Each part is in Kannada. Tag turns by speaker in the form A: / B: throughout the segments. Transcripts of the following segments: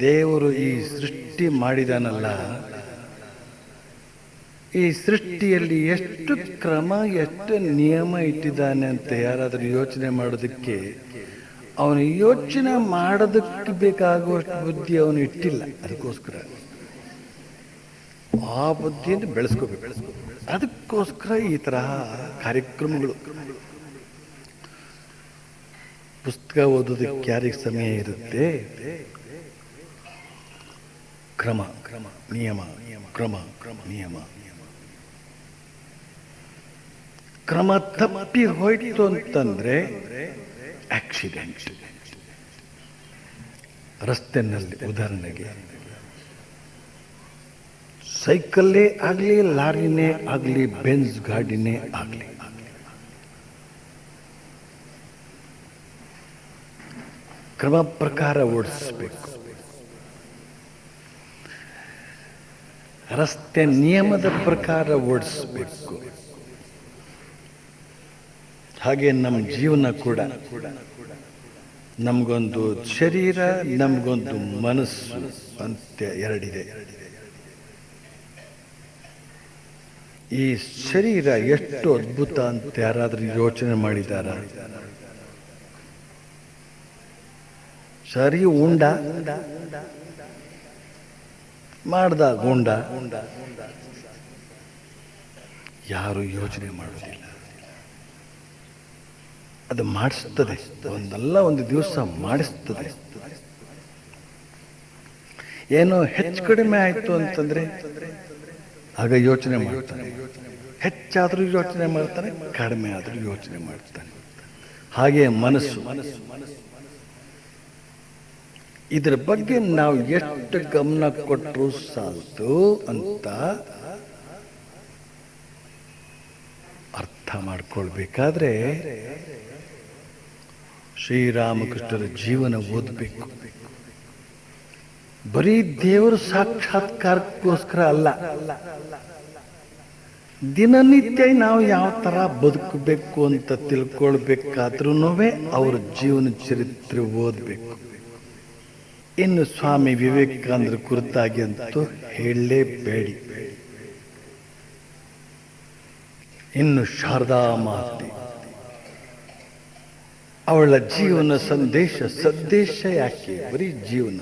A: ದೇವರು ಈ ಸೃಷ್ಟಿ ಮಾಡಿದಾನಲ್ಲ. ಈ ಸೃಷ್ಟಿಯಲ್ಲಿ ಎಷ್ಟು ಕ್ರಮ, ಎಷ್ಟು ನಿಯಮ ಇಟ್ಟಿದ್ದಾನೆ ಅಂತ ಯಾರಾದರೂ ಯೋಚನೆ ಮಾಡೋದಕ್ಕೆ ಅವನು ಯೋಚನೆ ಮಾಡೋದಕ್ಕೆ ಬೇಕಾಗುವಷ್ಟು ಬುದ್ಧಿ ಅವನು ಇಟ್ಟಿಲ್ಲ. ಅದಕ್ಕೋಸ್ಕರ. ಆ ಬುದ್ಧಿಯನ್ನು ಬೆಳೆಸ್ಕೋಬೇಕು. ಬೆಳೆಸ್ಕೋಬೇಕು ಅದಕ್ಕೋಸ್ಕರ ಈ ತರಹ ಕಾರ್ಯಕ್ರಮಗಳು. ಪುಸ್ತಕ ಓದೋದಕ್ಕೆ ಯಾರಿಗೆ ಸಮಯ ಇರುತ್ತೆ? ಕ್ರಮ ಕ್ರಮ, ನಿಯಮ, ಕ್ರಮ ಕ್ರಮ ನಿಯಮ. ಕ್ರಮ ತಪ್ಪಿ ಹೋಯ್ತು ಅಂತಂದ್ರೆ ಆಕ್ಸಿಡೆಂಟ್ ರಸ್ತೆನಲ್ಲಿ ಉದಾಹರಣೆಗೆ, ಸೈಕಲ್ಲೇ ಆಗಲಿ, ಲಾರಿನೇ ಆಗಲಿ ಬೆನ್ಸ್ ಗಾಡಿನೇ ಆಗಲಿ. ಕ್ರಮ ಪ್ರಕಾರ ಓಡಿಸ್ಬೇಕು. ರಸ್ತೆ ನಿಯಮದ ಪ್ರಕಾರ ಓಡಿಸ್ಬೇಕು. ಹಾಗೆ ನಮ್ಮ ಜೀವನ ಕೂಡ. ನಮಗೊಂದು ಶರೀರ, ನಮಗೊಂದು ಮನಸ್ಸು ಅಂತ ಎರಡಿದೆ. ಈ ಶರೀರ ಎಷ್ಟು ಅದ್ಭುತ ಅಂತ ಯಾರಾದರೂ ಯೋಚನೆ ಮಾಡಿದಾರ? ಸರಿ ಉಂಡ? ಮಾಡ್ದ ಗುಂಡ. ಯಾರು ಯೋಚನೆ ಮಾಡೋದಿಲ್ಲ ಅದು ಮಾಡಿಸ್ತದೆ. ಒಂದಲ್ಲ ಒಂದು ದಿವಸ ಮಾಡಿಸ್ತದೆ. ಏನೋ ಹೆಚ್ಚು ಕಡಿಮೆ ಆಯ್ತು ಅಂತಂದ್ರೆ ಆಗ ಯೋಚನೆ ಮಾಡ್ತಾನೆ. ಹೆಚ್ಚಾದರೂ ಯೋಚನೆ ಮಾಡ್ತಾನೆ, ಕಡಿಮೆ ಆದರೂ ಯೋಚನೆ ಮಾಡ್ತಾನೆ. ಹಾಗೆ ಮನಸ್ಸು ಮನಸ್ಸು. ಇದ್ರ ಬಗ್ಗೆ ನಾವು ಎಷ್ಟು ಗಮನ ಕೊಟ್ಟರು ಸಾಲ್ತು ಅಂತ ಅರ್ಥ ಮಾಡ್ಕೊಳ್ಬೇಕಾದ್ರೆ ಶ್ರೀರಾಮಕೃಷ್ಣರ ಜೀವನ ಓದಬೇಕು. ಬರೀ ದೇವರ ಸಾಕ್ಷಾತ್ಕಾರಕ್ಕೋಸ್ಕರ ಅಲ್ಲ. ದಿನನಿತ್ಯ ನಾವು ಯಾವ ತರ ಬದುಕಬೇಕು ಅಂತ ತಿಳ್ಕೊಳ್ಬೇಕಾದ್ರೂ ಅವರ ಜೀವನ ಚರಿತ್ರೆ ಓದಬೇಕು. ಇನ್ನು ಸ್ವಾಮಿ ವಿವೇಕಾನಂದರ ಕುರಿತಾಗಿ ಅಂತೂ ಹೇಳಲೇಬೇಡಿ. ಇನ್ನು ಶಾರದಾ ಮಾತೆ. ಅವಳ ಜೀವನ ಸಂದೇಶ ಸಂದೇಶ ಯಾಕೆ? ಬರೀ ಜೀವನ.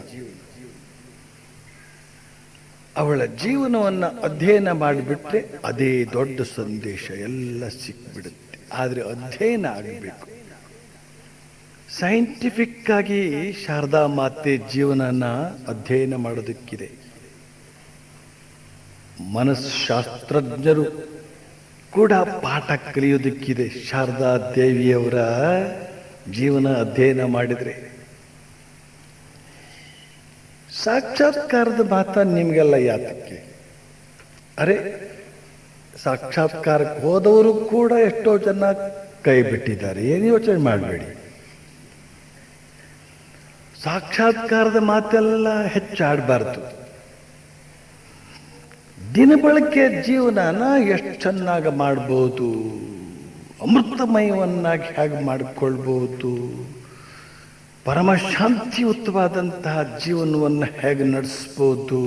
A: ಅವಳ ಜೀವನವನ್ನು ಅಧ್ಯಯನ ಮಾಡಿಬಿಟ್ರೆ ಅದೇ ದೊಡ್ಡ ಸಂದೇಶ ಎಲ್ಲ ಸಿಕ್ಬಿಡುತ್ತೆ. ಆದರೆ ಅಧ್ಯಯನ ಆಗಬೇಕು. ಸೈಂಟಿಫಿಕ್ ಆಗಿ ಶಾರದಾ ಮಾತೆ ಜೀವನನ ಅಧ್ಯಯನ ಮಾಡೋದಕ್ಕಿದೆ. ಮನಸ್ಶಾಸ್ತ್ರಜ್ಞರು ಕೂಡ ಪಾಠ ಕಲಿಯೋದಕ್ಕಿದೆ. ಶಾರದಾ ದೇವಿಯವರ ಜೀವನ ಅಧ್ಯಯನ ಮಾಡಿದ್ರೆ. ಸಾಕ್ಷಾತ್ಕಾರದ ಮಾತ ನಿಮಗೆಲ್ಲ ಯಾತಕ್ಕೆ? ಅರೆ, ಸಾಕ್ಷಾತ್ಕಾರಕ್ಕೆ ಹೋದವರು ಕೂಡ ಎಷ್ಟೋ ಜನ ಕೈ ಬಿಟ್ಟಿದ್ದಾರೆ. ಏನು ಯೋಚನೆ ಮಾಡಬೇಡಿ. ಸಾಕ್ಷಾತ್ಕಾರದ ಮಾತೆಲ್ಲ ಹೆಚ್ಚಾಡಬಾರ್ದು. ದಿನಬಳಕೆ ಜೀವನನ ಎಷ್ಟು ಚೆನ್ನಾಗಿ ಮಾಡ್ಬೋದು, ಅಮೃತಮಯವನ್ನಾಗಿ ಹೇಗೆ ಮಾಡಿಕೊಳ್ಬೋದು ಪರಮ ಶಾಂತಿಯುತವಾದಂತಹ ಜೀವನವನ್ನು ಹೇಗೆ ನಡೆಸ್ಬೋದು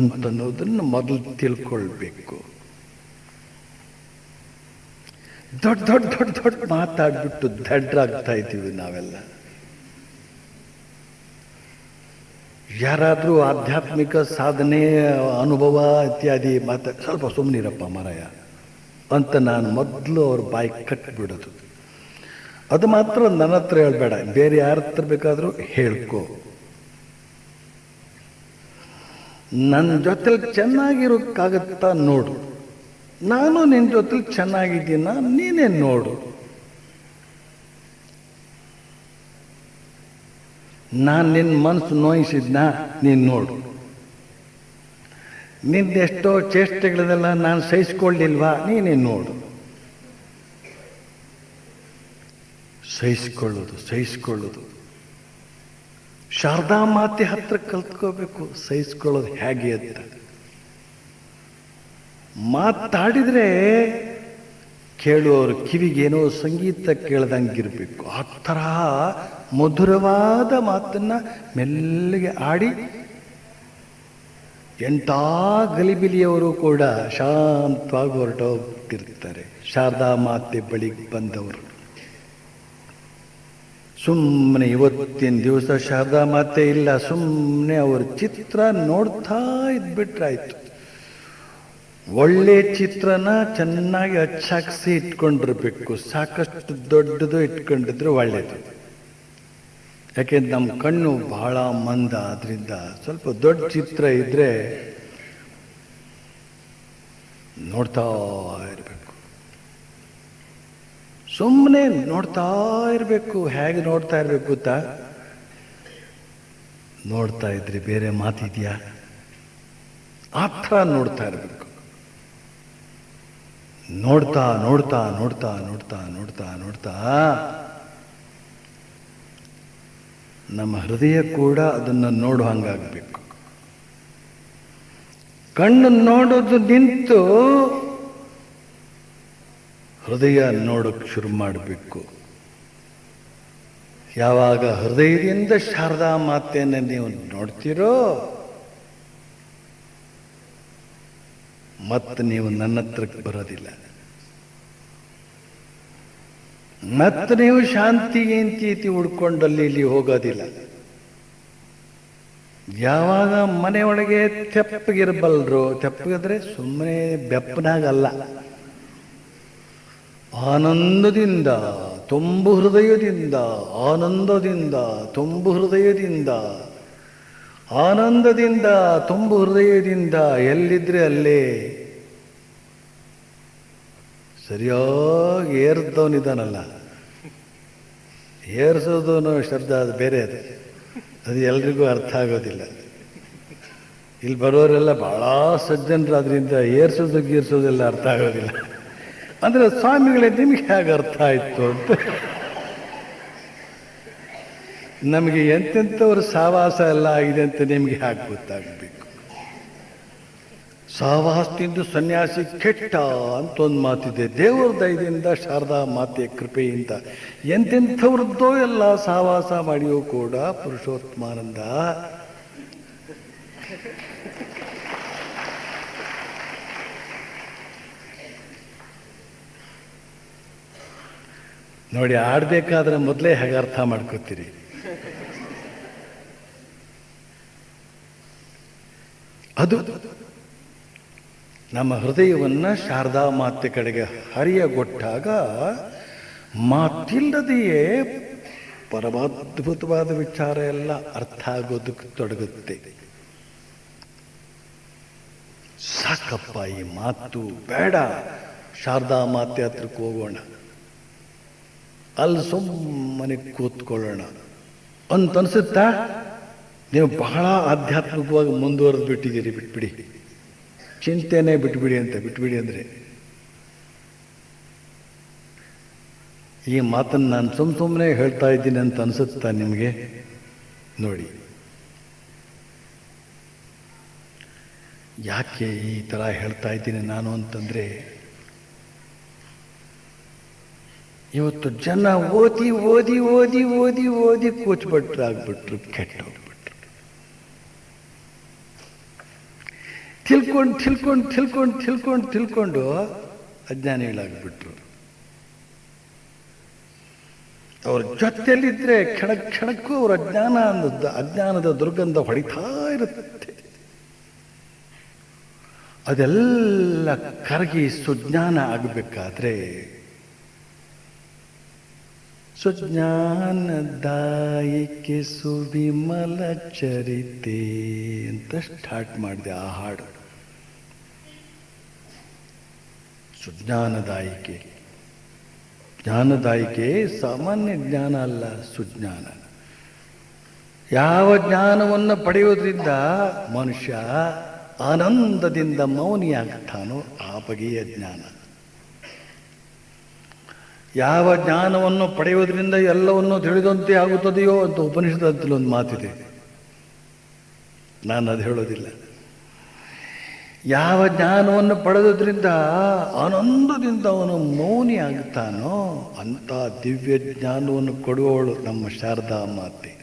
A: ಅಂತನ್ನೋದನ್ನು ಮೊದಲು ತಿಳ್ಕೊಳ್ಬೇಕು. ದೊಡ್ಡ ದೊಡ್ಡ ದೊಡ್ಡ ದೊಡ್ಡ ಮಾತಾಡ್ಬಿಟ್ಟು ದಡ್ರಾಗ್ತಾ ಇದ್ದೀವಿ ನಾವೆಲ್ಲ. ಯಾರಾದರೂ ಆಧ್ಯಾತ್ಮಿಕ ಸಾಧನೆ, ಅನುಭವ ಇತ್ಯಾದಿ ಮಾತಾ ಸ್ವಲ್ಪ ಸುಮ್ಮನಿರಪ್ಪ ಮಾರಾಯ. ಅಂತ ನಾನು ಮೊದಲು ಅವ್ರ ಬಾಯಿ ಕಟ್ಟಿಬಿಡೋದು ಅದು ಮಾತ್ರ ನನ್ನ ಹತ್ರ ಹೇಳಬೇಡ. ಬೇರೆ ಯಾರ ಹತ್ರ ಬೇಕಾದರೂ ಹೇಳ್ಕೊ. ನನ್ನ ಜೊತೆಲಿ ಚೆನ್ನಾಗಿರೋಕ್ಕಾಗತ್ತಾ ನೋಡು. ನಾನು ನಿನ್ನ ಜೊತೆಲಿ ಚೆನ್ನಾಗಿದ್ದೀನ ನೀನೇ ನೋಡು. ನಾನು ನಿನ್ನ ಮನಸ್ಸು ನೋಯಿಸಿದ್ನ? ನೀನು ನೋಡು. ನಿಂದೆಷ್ಟೋ ಚೇಷ್ಟೆಗಳನ್ನೆಲ್ಲ ನಾನು ಸಹಿಸ್ಕೊಳ್ಳಿಲ್ವಾ? ನೀನೇ ನೋಡು. ಸಹಿಸ್ಕೊಳ್ಳೋದು ಸಹಿಸ್ಕೊಳ್ಳೋದು. ಶಾರದಾ ಮಾತೆ ಹತ್ರ ಕಲ್ತ್ಕೋಬೇಕು, ಸಹಿಸ್ಕೊಳ್ಳೋದು ಹೇಗೆ ಅಂತ. ಮಾತಾಡಿದ್ರೆ ಕೇಳುವವರು ಕಿವಿಗೇನೋ ಸಂಗೀತ ಕೇಳ್ದಂಗಿರಬೇಕು. ಆ ತರಹ ಮಧುರವಾದ ಮಾತನ್ನು ಮೆಲ್ಲಗೆ ಆಡಿ ಎಂಥ ಗಲಿಬಿಲಿಯವರು ಕೂಡ ಶಾಂತವಾಗಿ ಹೊರಟೋಗ್ತಿರ್ತಾರೆ ಶಾರದಾ ಮಾತೆ ಬಳಿಗೆ ಬಂದವರು. ಸುಮ್ಮನೆ ಇವತ್ತಿನ ದಿವಸ ಶಾರದಾ ಮಾತೆ ಇಲ್ಲ ಸುಮ್ಮನೆ ಅವ್ರ ಚಿತ್ರ ನೋಡ್ತಾ ಇದ್ಬಿಟ್ರಾಯ್ತು. ಒಳ್ಳೆ ಚಿತ್ರನ ಚೆನ್ನಾಗಿ ಹಚ್ಚಾಕ್ಸಿ ಇಟ್ಕೊಂಡಿರ್ಬೇಕು. ಸಾಕಷ್ಟು ದೊಡ್ಡದು ಇಟ್ಕೊಂಡಿದ್ರೆ ಒಳ್ಳೇದು. ಯಾಕೆಂದ್ರೆ ನಮ್ಮ ಕಣ್ಣು ಬಹಳ ಮಂದ, ಆದ್ರಿಂದ ಸ್ವಲ್ಪ ದೊಡ್ಡ ಚಿತ್ರ ಇದ್ರೆ ನೋಡ್ತಾ ಇರಬೇಕು. ಸುಮ್ಮನೆ ನೋಡ್ತಾ ಇರಬೇಕು. ಹೇಗೆ ನೋಡ್ತಾ ಇರಬೇಕು ಗೊತ್ತಾ? ನೋಡ್ತಾ ಇದ್ರೆ ಬೇರೆ ಮಾತಿದೆಯಾ? ಆ ಥರ ನೋಡ್ತಾ ಇರಬೇಕು. ನೋಡ್ತಾ ನೋಡ್ತಾ ನೋಡ್ತಾ ನೋಡ್ತಾ ನೋಡ್ತಾ ನೋಡ್ತಾ. ನಮ್ಮ ಹೃದಯ ಕೂಡ ಅದನ್ನು ನೋಡೋ ಹಂಗಾಗಬೇಕು. ಕಣ್ಣು ನೋಡೋದು ನಿಂತು ಹೃದಯ ನೋಡೋಕೆ ಶುರು ಮಾಡಬೇಕು. ಯಾವಾಗ ಹೃದಯದಿಂದ ಶಾರದಾ ಮಾತೆಯನ್ನು ನೀವು ನೋಡ್ತೀರೋ ಮತ್ತೆ ನೀವು ನನ್ನ ಹತ್ರಕ್ಕೆ ಬರೋದಿಲ್ಲ. ಮತ್ತೆ ನೀವು ಶಾಂತಿ ಏಂತಿ ಉಡ್ಕೊಂಡು ಅಲ್ಲಿ ಇಲ್ಲಿ ಹೋಗೋದಿಲ್ಲ. ಯಾವಾಗ ಮನೆಯೊಳಗೆ ತೆಪ್ಪಗಿರಬಲ್ರು, ತೆಪ್ಪಗಿದ್ರೆ ಸುಮ್ಮನೆ ಬೆಪ್ಪನಾಗಲ್ಲ. ಆನಂದದಿಂದ, ತುಂಬು ಹೃದಯದಿಂದ, ಆನಂದದಿಂದ, ತುಂಬು ಹೃದಯದಿಂದ ಆನಂದದಿಂದ, ತುಂಬು ಹೃದಯದಿಂದ ಎಲ್ಲಿದ್ರೆ ಅಲ್ಲೇ? ಸರಿಯಾಗಿ ಏರ್ದವನಿದ್ದಾನಲ್ಲ. ಏರ್ಸೋದು ಶಬ್ದ ಅದು ಬೇರೆ ಅದು. ಅದು ಎಲ್ರಿಗೂ ಅರ್ಥ ಆಗೋದಿಲ್ಲ. ಇಲ್ಲಿ ಬರೋರೆಲ್ಲ ಭಾಳ ಸಜ್ಜನರು ಅದರಿಂದ ಏರ್ಸೋದು ಗೀರ್ಸೋದೆಲ್ಲ ಅರ್ಥ ಆಗೋದಿಲ್ಲ. ಅಂದ್ರೆ ಸ್ವಾಮಿಗಳೇ ನಿಮ್ಗೆ ಹೇಗೆ ಅರ್ಥ ಆಯ್ತು ಅಂತ. ನಮಗೆ ಎಂತೆಂಥವ್ರ ಸಹವಾಸ ಎಲ್ಲ ಆಗಿದೆ ಅಂತ ನಿಮಗೆ ಹಾಗೆ ಗೊತ್ತಾಗಬೇಕು? ಸಹವಾಸದಿಂದ ಸನ್ಯಾಸಿ ಕೆಟ್ಟ ಅಂತ ಒಂದು ಮಾತಿದೆ. ದೇವರ ದಯದಿಂದ ಶಾರದಾ ಮಾತೆಯ ಕೃಪೆಯಿಂದ ಎಂತೆಂಥವ್ರದ್ದೋ ಎಲ್ಲ ಸಹವಾಸ ಮಾಡಿಯೂ ಕೂಡ ಪುರುಷೋತ್ತಮಾನಂದ. ನೋಡಿ ಆಡಬೇಕಾದ್ರೆ ಮೊದಲೇ ಹೇಗೆ ಅರ್ಥ ಮಾಡ್ಕೋತೀರಿ? ಅದು ನಮ್ಮ ಹೃದಯವನ್ನ ಶಾರದಾ ಮಾತೆ ಕಡೆಗೆ ಹರಿಯಗೊಟ್ಟಾಗ ಮಾತಿಲ್ಲದೆಯೇ ಪರಮಾದ್ಭುತವಾದ ವಿಚಾರ ಎಲ್ಲ ಅರ್ಥ ಆಗೋದಕ್ಕೆ ತೊಡಗುತ್ತೆ. ಸಾಕಪ್ಪ ಈ ಮಾತು ಬೇಡ. ಶಾರದಾ ಮಾತೆ ಹತ್ರಕ್ಕೆ ಹೋಗೋಣ. ಅಲ್ಲಿ ಸುಮ್ಮನೆ ಕೂತ್ಕೊಳ್ಳೋಣ. ಅಂತ ಅನ್ಸುತ್ತಾ ನೀವು ಬಹಳ ಆಧ್ಯಾತ್ಮಿಕವಾಗಿ ಮುಂದುವರೆದು ಬಿಟ್ಟಿದ್ದೀರಿ, ಬಿಟ್ಬಿಡಿ. ಚಿಂತೆನೇ ಬಿಟ್ಬಿಡಿ ಅಂತ, ಬಿಟ್ಬಿಡಿ ಅಂದರೆ. ಈ ಮಾತನ್ನು ನಾನು ಸುಮ್ಮ ಸುಮ್ಮನೆ ಹೇಳ್ತಾ ಇದ್ದೀನಿ ಅಂತ ಅನಿಸುತ್ತಾ ನಿಮಗೆ? ನೋಡಿ. ಯಾಕೆ ಈ ಥರ ಹೇಳ್ತಾ ಇದ್ದೀನಿ ನಾನು ಅಂತಂದರೆ, ಇವತ್ತು ಜನ ಓದಿ ಓದಿ ಓದಿ ಓದಿ ಓದಿ ಕೂಚ್ಬಿಟ್ರಾಗ್ಬಿಟ್ರು ಕೆಟ್ಟೋಗ್ಬಿಟ್ರು. ತಿಳ್ಕೊಂಡು ತಿಳ್ಕೊಂಡು ತಿಳ್ಕೊಂಡು ತಿಳ್ಕೊಂಡು ತಿಳ್ಕೊಂಡು ಅಜ್ಞಾನಿಗಳಾಗ್ಬಿಟ್ರು ಅವ್ರ ಜೊತೆಯಲ್ಲಿದ್ದರೆ ಕ್ಷಣ ಕ್ಷಣಕ್ಕೂ ಅವ್ರ ಅಜ್ಞಾನ ಅನ್ನೋದು ಅಜ್ಞಾನದ ದುರ್ಗಂಧ ಹೊಡಿತಾ ಇರುತ್ತೆ. ಅದೆಲ್ಲ ಕರಗಿ ಸುಜ್ಞಾನ ಆಗಬೇಕಾದ್ರೆ ಸುಜ್ಞಾನದಾಯಿಕೆ ಸುವಿಮಲ ಚರಿತೆ ಅಂತ ಸ್ಟಾರ್ಟ್ ಮಾಡಿದೆ ಆ ಹಾಡು. ಸುಜ್ಞಾನದಾಯಿಕೆ ಜ್ಞಾನದಾಯಿಕೆ. ಸಾಮಾನ್ಯ ಜ್ಞಾನ ಅಲ್ಲ, ಸುಜ್ಞಾನ. ಯಾವ ಜ್ಞಾನವನ್ನು ಪಡೆಯೋದ್ರಿಂದ ಮನುಷ್ಯ ಆನಂದದಿಂದ ಮೌನಿಯಾಗ್ತಾನೋ ಆ ಬಗೆಯ ಜ್ಞಾನ. ಯಾವ ಜ್ಞಾನವನ್ನು ಪಡೆಯುವುದರಿಂದ ಎಲ್ಲವನ್ನು ತಿಳಿದಂತೆ ಆಗುತ್ತದೆಯೋ ಅಂತ ಉಪನಿಷತ್ತಲ್ಲಿ ಒಂದು ಮಾತಿದೆ. ನಾನು ಅದು ಹೇಳೋದಿಲ್ಲ. ಯಾವ ಜ್ಞಾನವನ್ನು ಪಡೆದ್ರಿಂದ ಆನಂದದಿಂದ ಅವನು ಮೌನಿ ಆಗ್ತಾನೋ ಅಂಥ ದಿವ್ಯ ಜ್ಞಾನವನ್ನು ಕೊಡುವವಳು ನಮ್ಮ ಶಾರದಾ ಮಾತೆ.